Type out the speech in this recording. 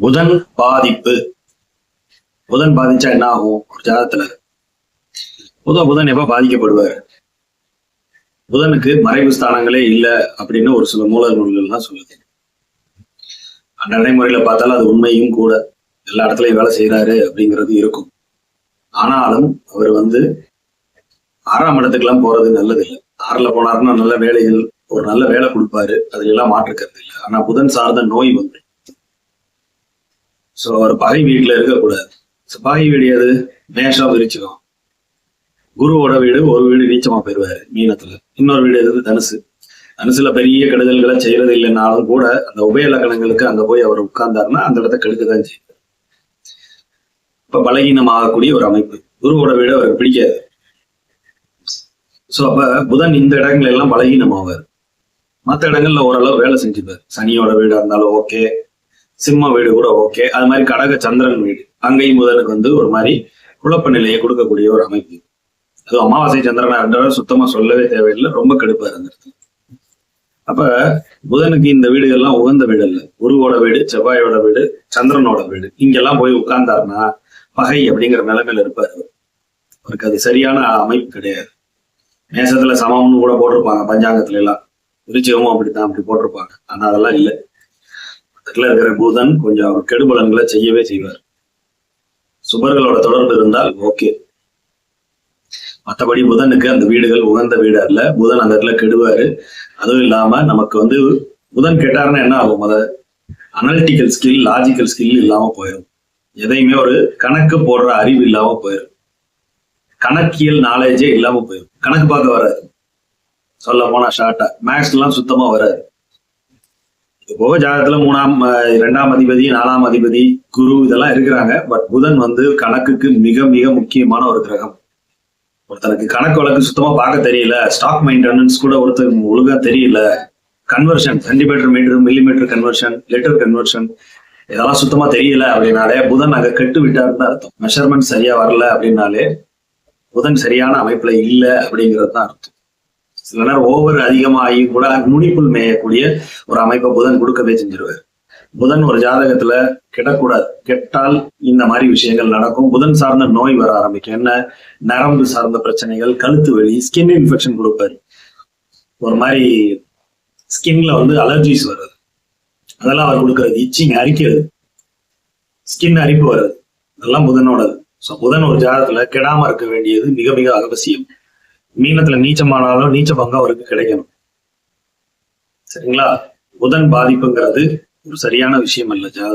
புதன் பாதிப்பு. புதன் பாதிச்சா என்ன ஆகும்? ஒரு ஜாதகத்துல. புதன் புதன் எப்ப பாதிக்கப்படுவார்? புதனுக்கு மறைவு ஸ்தானங்களே இல்லை அப்படின்னு ஒரு சில மூல நூல்கள்லாம் சொல்லுது நடைமுறையில பார்த்தாலும் அது உண்மையும் கூட. எல்லா இடத்துலயும் வேலை செய்யறாரு அப்படிங்கிறது இருக்கும். ஆனாலும் அவர் வந்து ஆறாம் இடத்துக்கெல்லாம் போறது நல்லது இல்லை ஆறுல போனாருன்னா நல்ல வேலைகள் ஒரு நல்ல வேலை கொடுப்பாரு. அதுல எல்லாம் மாற்றுக்கிறது இல்லை. ஆனா புதன் சார்ந்த நோய் வந்து சோ அவர் பகை வீட்டுல இருக்கக்கூடாது. ஸோ பகை வீடு எது? மேஷம் விரிச்சுக்கும் குருவோட வீடு ஒரு வீடு நீச்சமா போயிருவாரு மீனத்துல. இன்னொரு வீடு எது? தனுசு. தனுசுல பெரிய கெடுதல்களை செய்யறது இல்லைனாலும் கூட அந்த உபய லக்கணங்களுக்கு அங்க போய் அவர் உட்கார்ந்தாருன்னா அந்த இடத்த கெடுக்கதான் செய்யும் இப்ப பலகீனம் ஆகக்கூடிய ஒரு அமைப்பு. குருவோட வீடு அவருக்கு பிடிக்காது. சோ அப்ப புதன் இந்த இடங்கள் எல்லாம் பலகீனம் ஆவார் மற்ற இடங்கள்ல ஓரளவு வேலை செஞ்சுப்பார். சனியோட வீடா இருந்தாலும் ஓகே. சிம்ம வீடு கூட ஓகே அது மாதிரி கடக சந்திரன் வீடு. அங்கேயும் புதனுக்கு வந்து ஒரு மாதிரி குழப்ப நிலையை கொடுக்கக்கூடிய ஒரு அமைப்பு. அது அமாவாசை சந்திரனா இருந்தாலும் சுத்தமா சொல்லவே தேவையில்லை. ரொம்ப கடுப்பா இருந்திருக்கு. அப்ப புதனுக்கு இந்த வீடுகள்லாம் உகந்த வீடு இல்ல குருவோட வீடு செவ்வாயோட வீடு சந்திரனோட வீடு. இங்கெல்லாம் போய் உட்கார்ந்தாருன்னா பகை அப்படிங்கிற நிலைமையில இருப்பாரு அவருக்கு அது சரியான அமைப்பு கிடையாது. மேசத்துல சமம்னு கூட போட்டிருப்பாங்க பஞ்சாங்கத்துல எல்லாம் விருச்சிகமும் அப்படித்தான் அப்படி போட்டிருப்பாங்க. ஆனா அதெல்லாம் இல்லை. அதுல இருக்கிற புதன் கொஞ்சம் அவர் கெடுபலன்களை செய்யவே செய்வார். சுபர்களோட தொடர்பு இருந்தால் ஓகே. மற்றபடி புதனுக்கு அந்த வீடுகள் உகந்த வீடு அல்ல புதன் அந்த இடத்துல கெடுவாரு. அதுவும் இல்லாம நமக்கு வந்து புதன் கெட்டார்னா என்ன ஆகும்? அத அனலிட்டிக்கல் ஸ்கில் லாஜிக்கல் ஸ்கில் இல்லாம போயிடும் எதையுமே ஒரு கணக்கு போடுற அறிவு இல்லாம போயிடும் கணக்கியல் நாலேஜே இல்லாம போயிடும் கணக்கு பார்க்க வராது. சொல்ல போனா ஷார்ட்டா மேக்ஸ் எல்லாம் சுத்தமா வராது. இப்போ போக ஜாதகத்துல மூணாம் இரண்டாம் அதிபதி நாலாம் அதிபதி குரு இதெல்லாம் இருக்கிறாங்க. பட் புதன் வந்து கணக்குக்கு மிக மிக முக்கியமான ஒரு கிரகம். ஒருத்தனுக்கு கணக்கு வழக்கு சுத்தமா பார்க்க தெரியல. ஸ்டாக் மெயின்டெனன்ஸ் கூட ஒருத்தருக்கு ஒழுங்கா தெரியல. Conversion centimetre metre millimetre conversion litre conversion இதெல்லாம் சுத்தமா தெரியல அப்படின்னாலே புதன் அங்க கெட்டு விட்டாருன்னு அர்த்தம். மெஷர்மெண்ட் சரியா வரல அப்படின்னாலே புதன் சரியான அமைப்புல இல்ல அப்படிங்கிறது தான் அர்த்தம். சில நேரம் ஓவர் அதிகமாகி கூட நுனிப்புள் மேயக்கூடிய ஒரு அமைப்பை புதன் கொடுக்கவே செஞ்சிருவாரு. புதன் ஒரு ஜாதகத்துல கெட்டக்கூடாது கெட்டால் இந்த மாதிரி விஷயங்கள் நடக்கும். புதன் சார்ந்த நோய் வர ஆரம்பிக்கும். என்ன? நரம்பு சார்ந்த பிரச்சனைகள் கழுத்து வலி ஸ்கின் இன்ஃபெக்ஷன் கொடுப்பாரு. ஒரு மாதிரி ஸ்கின்ல வந்து அலர்ஜிஸ் வருது. அதெல்லாம் அவர் கொடுக்கறது. இச்சிங் அரிக்கிறது. ஸ்கின் அரிப்பு வருது. அதெல்லாம் புதனோடது. ஸோ புதன் ஒரு ஜாதகத்துல கெடாம இருக்க வேண்டியது மிக மிக அவசியம். மீனத்துல நீச்சமானாலும் நீச்ச பங்கம் அவருக்கு கிடைக்கணும். சரிங்களா? புதன் பாதிப்புங்கிறது ஒரு சரியான விஷயம் அல்ல ஜாதகம்.